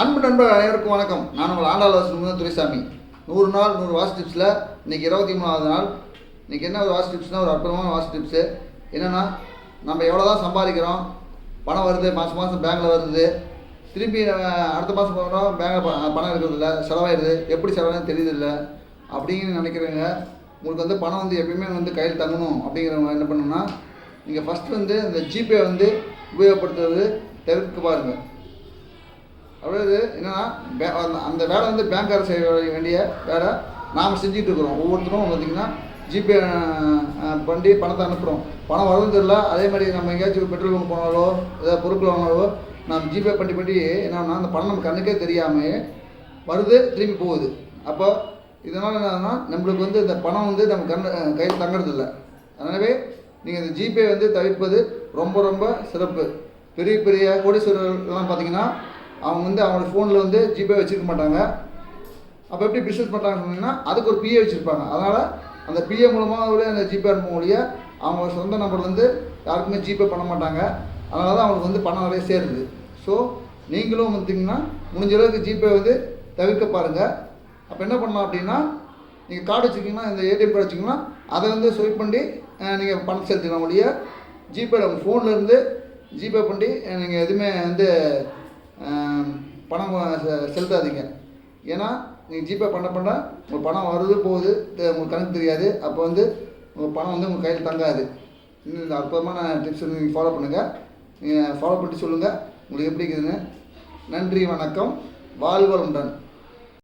அன்பு நண்பர் அனைவருக்கும் வணக்கம். நான் உங்கள் ஆண்டாளர் துரைசாமி. நூறு நாள் நூறு வாசி டிப்ஸில் இன்றைக்கி இருபத்தி மூணாவது நாள். இன்றைக்கி என்ன ஒரு வாசி டிப்ஸ்னால் ஒரு அற்புதமான வாசி டிப்ஸு. என்னென்னா நம்ம எவ்வளோ தான் சம்பாதிக்கிறோம் பணம் வருது மாதம் மாதம் பேங்கில் வருது. திரும்பி அடுத்த மாதம் போகிறோம் பேங்கில் பணம் இருக்கிறதில்ல செலவாயிடுது. எப்படி செலவாயின்னு தெரியுதில்ல. அப்படின்னு நினைக்கிறவங்க உங்களுக்கு வந்து பணம் வந்து எப்பயுமே வந்து கையில் தங்கணும். அப்படிங்கிறவங்க என்ன பண்ணணும்னா நீங்கள் ஃபஸ்ட்டு வந்து இந்த ஜிபே வந்து உபயோகப்படுத்துறது தவிர்க்க பாருங்கள் அதாவது என்னென்னா அந்த- அந்த வேலை வந்து பேங்க்கார செய்ய வேண்டிய வேலை நாம் செஞ்சுட்டு இருக்கிறோம். ஒவ்வொருத்தரும் பார்த்திங்கன்னா ஜிபே பண்ணி பணத்தை அனுப்புகிறோம் பணம் வரதும் தெரியல. அதே மாதிரி நம்ம எங்கேயாச்சும் பெட்ரோல் பங்க் போனாலோ ஏதாவது பொருட்கள் வாங்கினாலோ நம்ம ஜிபே பண்ணி பண்ணி என்னன்னா அந்த பணம் நம்ம கண்ணுக்கே தெரியாமல் வருது திரும்பி போகுது. அப்போ இதனால் என்னன்னா நம்மளுக்கு வந்து இந்த பணம் வந்து நம்ம கண் கையில் தங்குறதில்ல இல்லை. அதனாலே நீங்கள் இந்த ஜிபே வந்து தவிர்ப்பது ரொம்ப ரொம்ப சிறப்பு. பெரிய பெரிய கோடீஸ்வரர்கள்லாம் பார்த்தீங்கன்னா அவங்க வந்து அவங்களோட ஃபோனில் வந்து ஜிபே வச்சுருக்க மாட்டாங்க. அப்போ எப்படி பிஸ்னஸ் பண்ணுறாங்கன்னு சொன்னீங்கன்னா அதுக்கு ஒரு பிஏ வச்சுருப்பாங்க. அதனால் அந்த பிஏ மூலமாக அந்த ஜிபே அனுப்ப ஒழிய அவங்க சொந்த நம்பர்லேருந்து யாருக்குமே ஜிபே பண்ண மாட்டாங்க. அதனால தான் அவங்களுக்கு வந்து பணம் நிறைய சேருது. ஸோ நீங்களும் வந்தீங்கன்னா முடிஞ்ச அளவுக்கு ஜிபே வந்து தவிர்க்க பாருங்கள் அப்போ என்ன பண்ணலாம் அப்படின்னா நீங்கள் கார்டு வச்சுக்கிங்கன்னா இந்த ஏடிஎம் கார்டு வச்சிங்கன்னா அதை வந்து ஸ்வைப் பண்ணி நீங்கள் பணம் செலுத்திக்கலாம் ஒழிய ஜிபே உங்கள் ஃபோன்லேருந்து ஜிபே பண்ணி நீங்கள் எதுவுமே வந்து பணம் செ- செலுத்தாதீங்க. ஏன்னா நீங்கள் ஜிபே பண்ண பண்ண உங்கள் பணம் வருது போகுது உங்களுக்கு கணக்கு தெரியாது. அப்போ வந்து உங்கள் பணம் வந்து உங்கள் கையில் தங்காது. இந்த அற்புதமான டிப்ஸ் வந்து நீங்கள் ஃபாலோ பண்ணுங்கள் நீங்கள் ஃபாலோ பண்ணிட்டு சொல்லுங்கள் உங்களுக்கு எப்படி இருக்குதுன்னு. நன்றி வணக்கம். வாழ்வளமுடன்